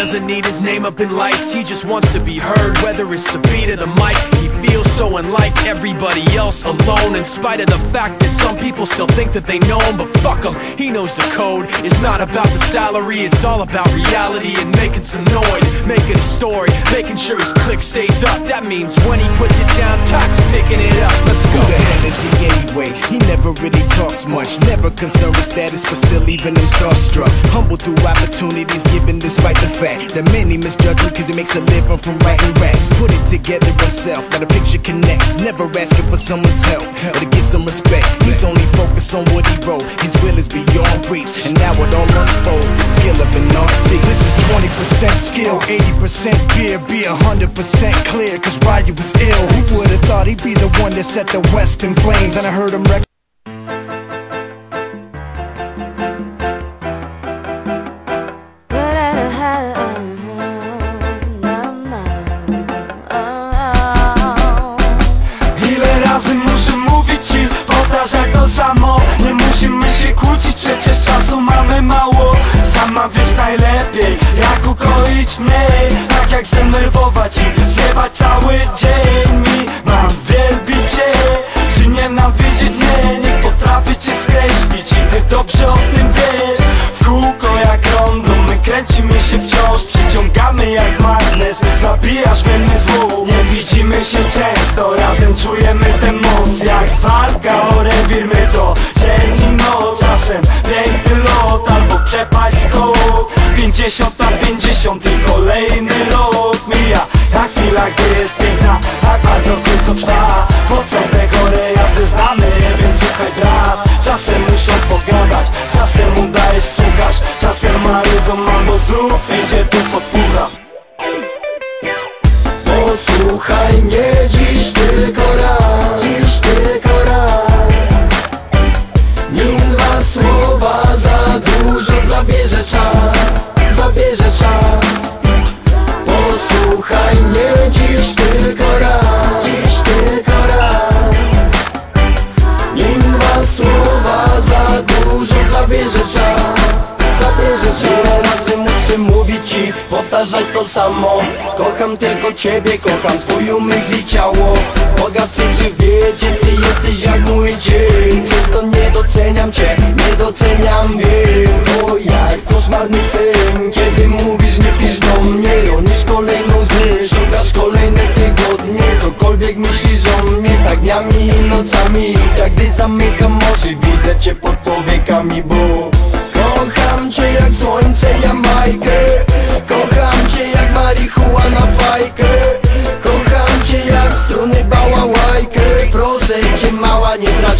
doesn't need his name up in lights. He just wants to be heard, whether it's the beat or the mic. He feels so unlike everybody else alone In spite of the fact that some people still think that they know him But fuck him, he knows the code. It's not about the salary, it's all about reality And making some noise, making a story Making sure his click stays up. That means when he puts it down, Tox picking it up. Let's go. Who the hell is he anyway? He never really talks much Never concerned with status, but still even him starstruck through opportunities given despite the fact That many misjudge him cause he makes a living from writing raps. Put it together himself, now the picture connects. Never asking for someone's help, or to get some respect. He's only focused on what he wrote His will is beyond reach. And now it all unfolds, the skill of an artist. This is 20% skill, 80% fear Be 100% clear, cause Ryu was ill. Who would've thought he'd be the one that set the West in flames? And I heard him rec- czasu mamy mało. Sama wiesz najlepiej, jak ukoić mniej. Tak jak zdenerwować i zjebać cały dzień. Mi mam wielbić cię, czy nienawidzieć Nie, nie potrafię cię skreślić i ty dobrze o tym wiesz. W kółko jak rondo, my kręcimy się wciąż. Przyciągamy jak magnes, zabijasz we mnie zło. Nie widzimy się często, razem czujemy tę moc. Jak walka o rewir, my to dzień i noc. Czasem piękny lot albo przepaść skok. 50 na 50 i kolejny rok. Mija Jak chwila, gdy jest piękna, tak bardzo krótko trwa. Po co te chore jazdy znamy, więc słuchaj brat. Czasem muszą pogadać, czasem udajesz, słuchasz. Czasem marudzą mam, bo znów idzie tu podpucha Posłuchaj mnie dziś tylko zabierze czas Zabierze czas. Posłuchaj mnie dziś tylko raz Dziś tylko raz. Nim dwa słowa za dużo zabierze czas Zabierze czas. Ile razy muszę mówić ci, powtarzać to samo. Kocham tylko ciebie, kocham twój umysł i ciało. Bogactwie czy w biedzie, ty jesteś jak mój dzień. Często nie doceniam cię, nie nocami Tak gdy zamykam oczy, widzę cię pod powiekami, bo Kocham cię jak słońce Jamajkę. Kocham cię jak marihuana fajkę. Kocham cię jak struny bałałajkę. Proszę cię mała nie brać